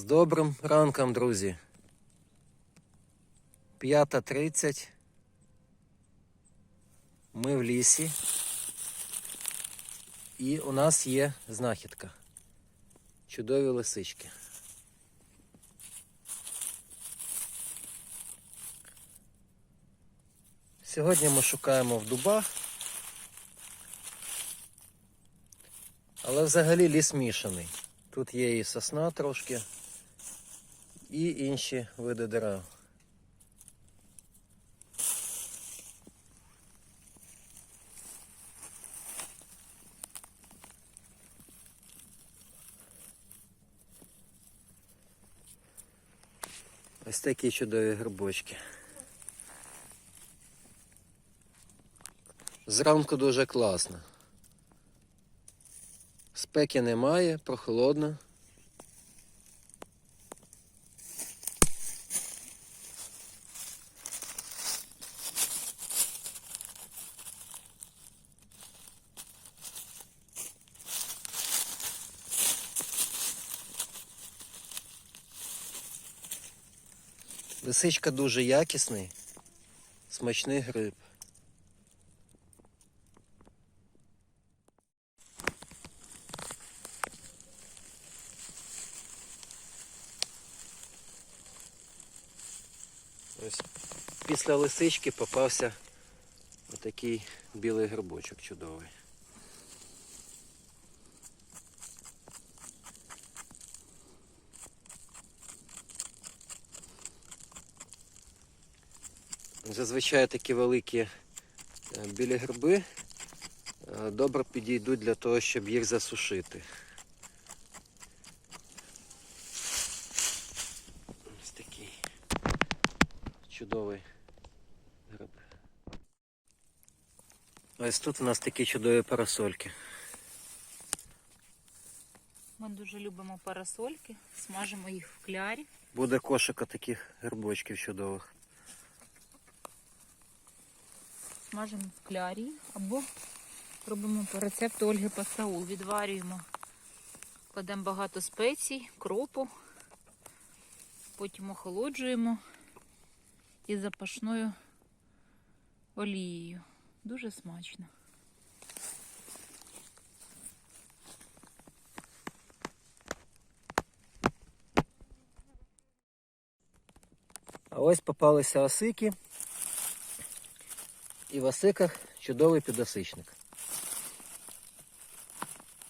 З добрим ранком, друзі. 5.30. Ми в лісі. І у нас є знахідка. Чудові лисички. Сьогодні ми шукаємо в дубах. Але взагалі ліс мішаний. Тут є і сосна трошки, і інші види дерев. Ось такі чудові грибочки. Зранку дуже класно. Спеки немає, прохолодно. Лисичка дуже якісний, смачний гриб. Ось після лисички попався отакий білий грибочок чудовий. Зазвичай такі великі е, білі гриби е, добре підійдуть для того, щоб їх засушити. Ось такий чудовий гриб. Ось тут у нас такі чудові парасольки. Ми дуже любимо парасольки, смажимо їх в клярі. Буде кошика таких грибочків чудових. Смажимо в клярі або робимо по рецепту Ольги Пасаул. Відварюємо, кладемо багато спецій, кропу, потім охолоджуємо із запашною олією. Дуже смачно. А ось попалися осики. І в осиках чудовий підосичник.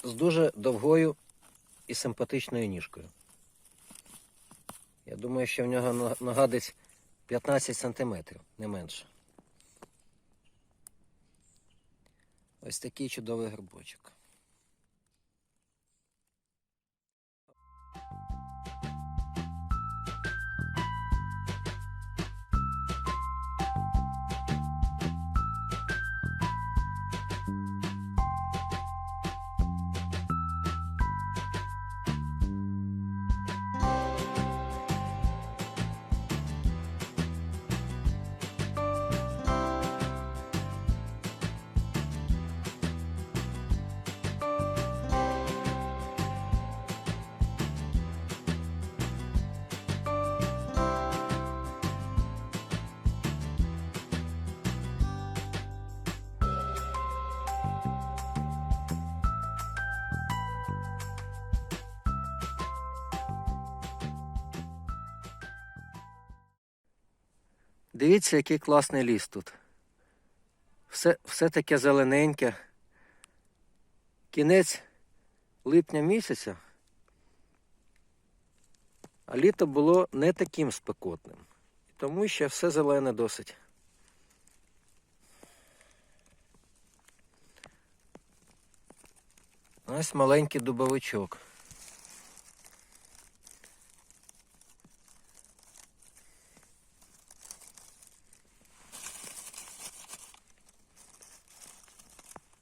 З дуже довгою і симпатичною ніжкою. Я думаю, що в нього нога десь 15 сантиметрів, не менше. Ось такий чудовий грибочок. Дивіться, який класний ліс тут. Все, все таке зелененьке. Кінець липня місяця. А літо було не таким спекотним. Тому ще все зелене досить. Ось маленький дубовичок.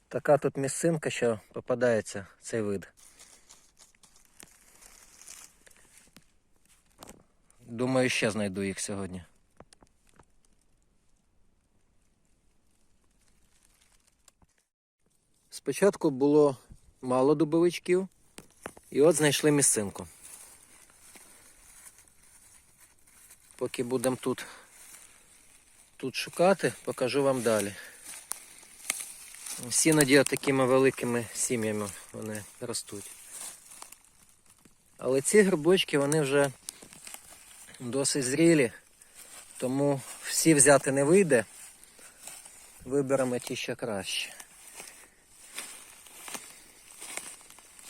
Така тут місцинка, що попадається цей вид. Думаю, ще знайду їх сьогодні. Спочатку було мало дубовичків, і от знайшли місцинку. Поки будемо тут, тут шукати, покажу вам далі. Всі іноді такими великими сім'ями вони ростуть. Але ці грибочки вони вже досить зрілі, тому всі взяти не вийде. Виберемо ті, що краще.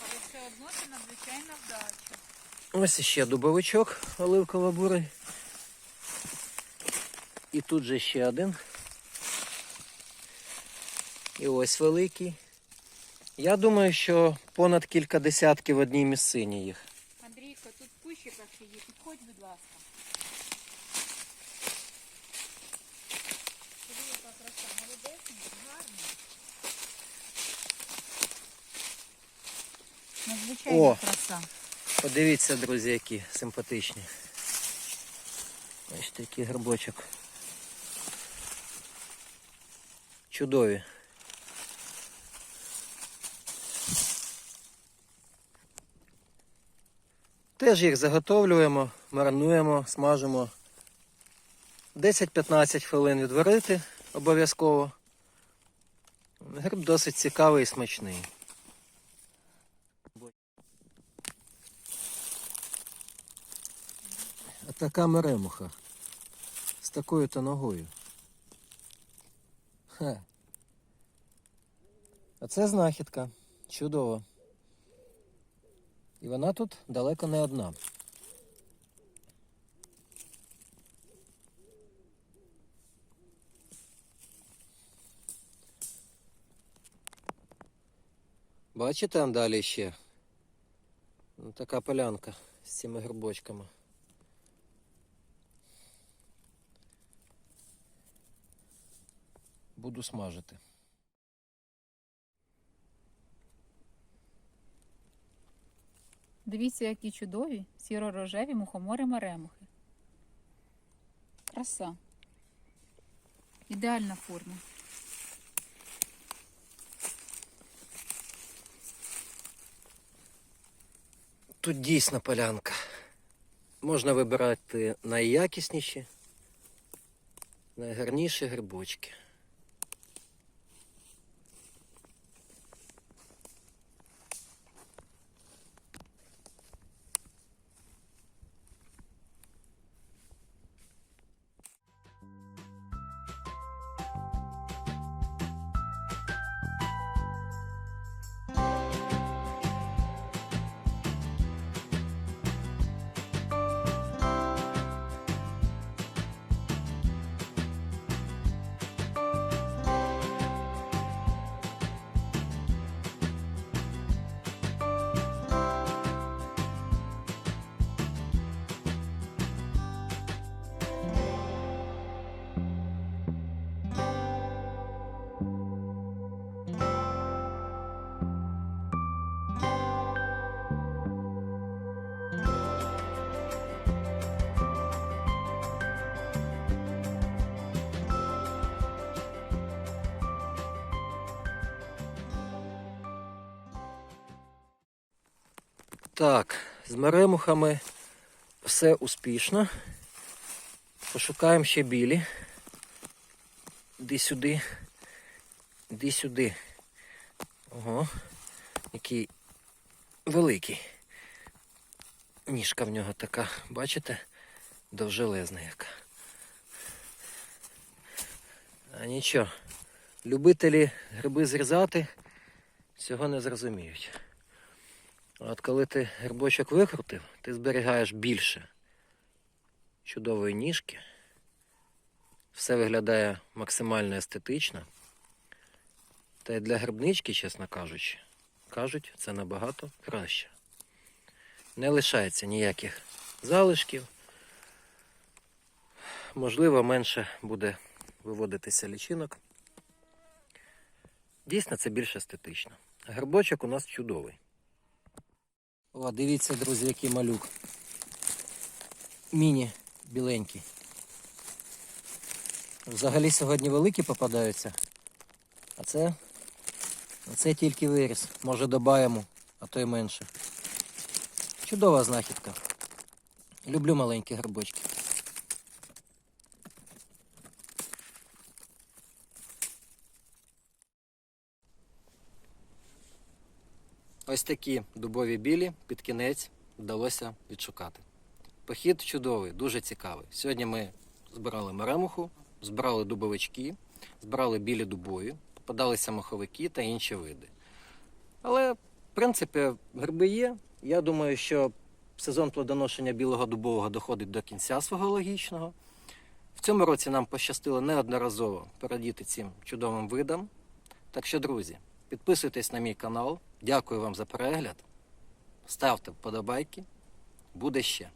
Але все одно це надзвичайна вдача. Ось іще дубовичок оливково-бурий. І тут же ще один. І ось великий. Я думаю, що понад кілька десятків в одній місцині їх. Андрійко, тут кущиках ще є. Підходь, будь ласка. Надзвичайна О! краса. Подивіться, друзі, які симпатичні. Ось такий грибочок. Чудові. Теж їх заготовлюємо, маринуємо, смажимо. 10-15 хвилин відварити обов'язково. Гриб досить цікавий і смачний. А така меремуха. З такою-то ногою. Хе. А це знахідка. Чудово. Вона тут далеко не одна. Бачите, там далі ще? Ну, така полянка з цими грибочками. Буду смажити. Дивіться, які чудові сіро-рожеві мухомори маремухи. Краса. Ідеальна форма. Тут дійсно полянка. Можна вибирати найякісніші, найгарніші грибочки. Так, з меремухами все успішно. Пошукаємо ще білі. Іди сюди. Іди сюди. Ого, який великий. Ніжка в нього така, бачите? Довжелезна яка. А нічого, любителі гриби зрізати цього не зрозуміють. От коли ти грибочок викрутив, ти зберігаєш більше чудової ніжки. Все виглядає максимально естетично. Та й для грибнички, чесно кажучи, кажуть, це набагато краще. Не лишається ніяких залишків. Можливо, менше буде виводитися лічинок. Дійсно, це більш естетично. Грибочок у нас чудовий. О, дивіться, друзі, який малюк. Міні біленький. Взагалі сьогодні великі попадаються. А це, а це тільки виріс. Може добаємо, а то й менше. Чудова знахідка. Люблю маленькі грибочки. Ось такі дубові білі під кінець вдалося відшукати. Похід чудовий, дуже цікавий. Сьогодні ми збирали меремуху, збирали дубовички, збирали білі дубові, попадалися маховики та інші види. Але, в принципі, гриби є. Я думаю, що сезон плодоношення білого дубового доходить до кінця свого логічного. В цьому році нам пощастило неодноразово порадіти цим чудовим видам. Так що, друзі, підписуйтесь на мій канал. Дякую вам за перегляд. Ставте вподобайки. Буде ще.